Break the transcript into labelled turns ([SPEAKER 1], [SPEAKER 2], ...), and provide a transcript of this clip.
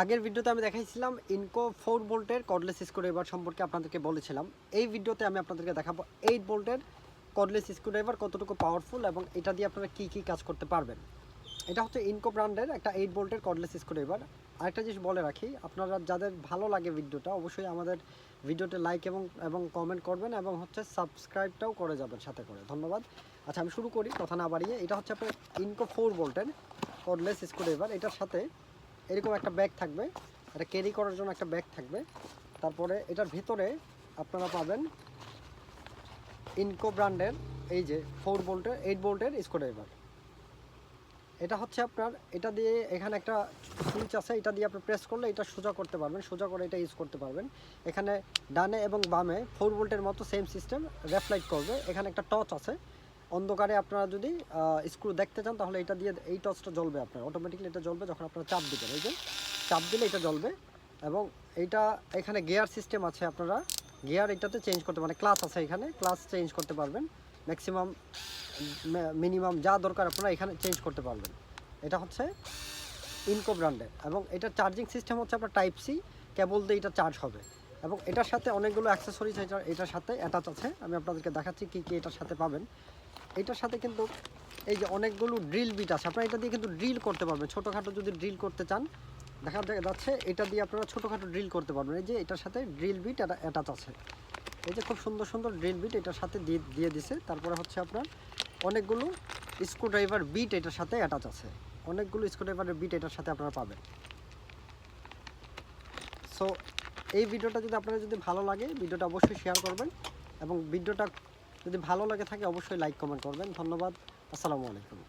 [SPEAKER 1] আগের ভিডিওতে আমি দেখাইছিলাম ইনকো ফোর ভোল্টের কর্ডলেস স্ক্রুড্রাইভার সম্পর্কে আপনাদেরকে বলেছিলাম। এই ভিডিওতে আমি আপনাদেরকে দেখাবো এইট ভোল্টের কর্ডলেস স্ক্রুড্রাইভার কতটুকু পাওয়ারফুল এবং এটা দিয়ে আপনারা কী কী কাজ করতে পারবেন। এটা হচ্ছে ইনকো ব্র্যান্ডের একটা এইট ভোল্টের কর্ডলেস স্ক্রুড্রাইভার আরেকটা জিনিস বলে রাখি, আপনারা যাদের ভালো লাগে ভিডিওটা অবশ্যই আমাদের ভিডিওতে লাইক এবং এবং কমেন্ট করবেন এবং হচ্ছে সাবস্ক্রাইবটাও করে যাবেন সাথে করে। ধন্যবাদ। আচ্ছা আমি শুরু করি, কথা না বাড়িয়ে। এটা হচ্ছে আপনার ইনকো ফোর ভোল্টের কর্ডলেস স্ক্রুড্রাইভার এটার সাথে এরকম একটা ব্যাগ থাকবে। এটা ক্যারি করার জন্য একটা ব্যাগ থাকবে। তারপরে এটার ভিতরে আপনারা পাবেন ইনকো ব্র্যান্ডের এই যে ফোর ভোল্টের এইট ভোল্টের স্ক্রুড্রাইভার এটা হচ্ছে আপনার, এটা দিয়ে এখানে একটা সুইচ আছে, এটা দিয়ে আপনি প্রেস করলে এটা সোজা করতে পারবেন, সোজা করে এটা ইউজ করতে পারবেন। এখানে ডানে এবং বামে ফোর ভোল্টের মতো সেম সিস্টেম রেফলাইট করবে। এখানে একটা টর্চ আছে অন্ধকারে আপনারা যদি স্ক্রু দেখতে চান, তাহলে এটা দিয়ে এই টর্চটা জ্বলবে আপনার। অটোমেটিকলি এটা জ্বলবে যখন আপনারা চাপ দিবেন, এই যে। চাপ দিলে এটা জ্বলবে এবং এইটা, এখানে গিয়ার সিস্টেম আছে আপনারা। গিয়ার এটাতে চেঞ্জ করতে মানে ক্লাস আছে এখানে ক্লাস চেঞ্জ করতে পারবেন। ম্যাক্সিমাম মিনিমাম যা দরকার আপনারা এখানে চেঞ্জ করতে পারবেন। এটা হচ্ছে ইনকো ব্র্যান্ডের এবং এটা চার্জিং সিস্টেম হচ্ছে আপনার টাইপ সি কেবল দিয়ে এটা চার্জ হবে। এবং এটার সাথে অনেকগুলো অ্যাক্সেসরিজ এটা, এটার সাথে অ্যাটাচ আছে। আমি আপনাদেরকে দেখাচ্ছি কী কী এটার সাথে পাবেন। এটার সাথে কিন্তু এই যে অনেকগুলো ড্রিল বিট আছে। আপনারা এটা দিয়ে কিন্তু ড্রিল করতে পারবেন। ছোটোখাটো যদি ড্রিল করতে চান, দেখা যাচ্ছে, এটা দিয়ে আপনারা ছোটোখাটো ড্রিল করতে পারবেন। এই যে এটার সাথে ড্রিল বিট অ্যাটাচ আছে। এই যে খুব সুন্দর সুন্দর ড্রিল বিট এটার সাথে দিয়ে দিয়ে দিছে। তারপরে হচ্ছে আপনার অনেকগুলো স্ক্রুড্রাইভার বিট এটার সাথে অ্যাটাচ আছে। অনেকগুলো স্ক্রুড্রাইভারের বিট এটার সাথে আপনারা পাবেন। সো এই ভিডিওটা যদি আপনাদের যদি ভালো লাগে ভিডিওটা অবশ্যই শেয়ার করবেন এবং ভিডিওটা যদি ভালো লাগে থাকে অবশ্যই লাইক কমেন্ট করবেন। ধন্যবাদ। আসসালামু আলাইকুম।